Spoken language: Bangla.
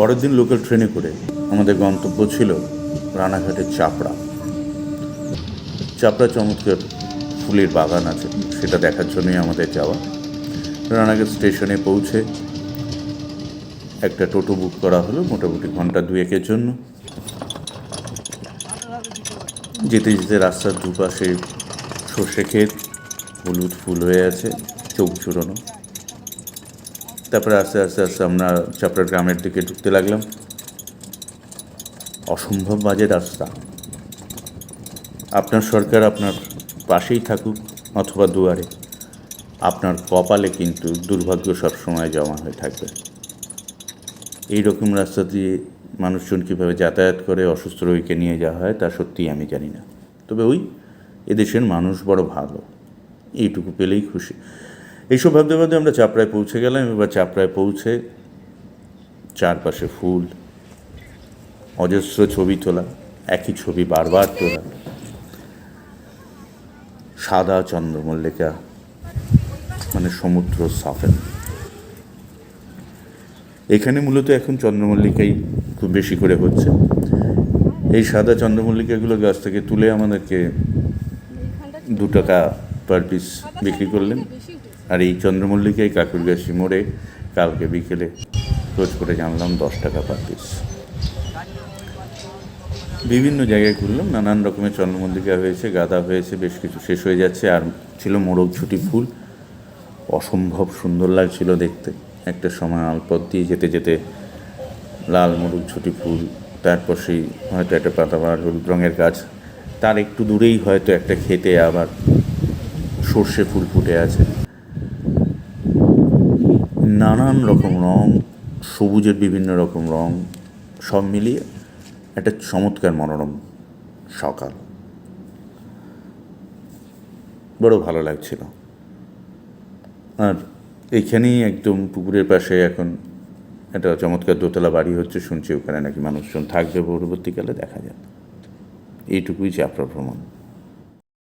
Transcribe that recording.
পরের দিন লোকাল ট্রেনে করে আমাদের গন্তব্য ছিল রানাঘাটের চাপড়া। চাপড়া চমৎকার ফুলের বাগান আছে, সেটা দেখার জন্যই আমাদের যাওয়া। রানাঘাট স্টেশনে পৌঁছে একটা টোটো বুক করা হলো মোটামুটি ঘণ্টা দুয়েকের জন্য। যেতে যেতে রাস্তার দুপাশে সর্ষে ক্ষেত, হলুদ ফুল হয়ে আছে, চোখ জুড়োনো তারপরে আস্তে আস্তে আস্তে আমরা চাপড়া গ্রামের দিকে ঢুকতে লাগলাম। অসম্ভব বাজে রাস্তা। আপনার সরকার আপনার পাশেই থাকুক অথবা দুয়ারে। আপনার কপালে কিন্তু দুর্ভাগ্য সবসময় জমা হয়ে থাকবে। এই রকম রাস্তা দিয়ে মানুষজন কীভাবে যাতায়াত করে, অসুস্থ রোগীকে নিয়ে যাওয়া হয়, তা সত্যিই আমি জানি না। তবে ওই এদেশের মানুষ বড় ভালো। এইটুকু পেলেই খুশি। এইসব ভাবতে ভাবতে আমরা চাপড়ায় পৌঁছে গেলাম, এবার চাপড়ায় পৌঁছে চারপাশে ফুল, অজস্র ছবি তোলা, একই ছবি বারবার তোলা, সাদা চন্দ্রমল্লিকা মানে সমুদ্র সাফেন। এখানে মূলত এখন চন্দ্রমল্লিকাই খুব বেশি করে হচ্ছে। এই সাদা চন্দ্রমল্লিকাগুলো গাছ থেকে তুলে আমাদেরকে দু টাকা পার পিস বিক্রি করলেন। আর এই চন্দ্রমল্লিকাই কাকুরগাছি মোড়ে কালকে বিকেলে খোঁজ করে জানলাম দশ টাকা পার পিস বিভিন্ন জায়গায় ঘুরলাম, নানান রকমের চন্দ্রমল্লিকা হয়েছে, গাঁদা হয়েছে, বেশ কিছু শেষ হয়ে যাচ্ছে আর ছিল মোরগ ছুটি ফুল। অসম্ভব সুন্দর লাগছিল দেখতে। একটা সময় আলপথ দিয়ে যেতে যেতে লাল মোরগ ছুটি ফুল, তারপর সেই হয়তো একটা পাতাবার হলুদ রঙের গাছ, তার একটু দূরেই হয়তো একটা খেতে আবার সর্ষে ফুল ফুটে আছে। নানান রকম রং, সবুজের বিভিন্ন রকম রং, সব মিলিয়ে একটা চমৎকার মনোরম সকাল। বড় ভালো লাগছিল। আর এইখানেই একদম পুকুরের পাশে এখন একটা চমৎকার দোতলা বাড়ি হচ্ছে, শুনছি ওখানে নাকি মানুষজন থাকবে, পরবর্তীকালে দেখা যাবে। এইটুকুই চাপড়া ভ্রমণ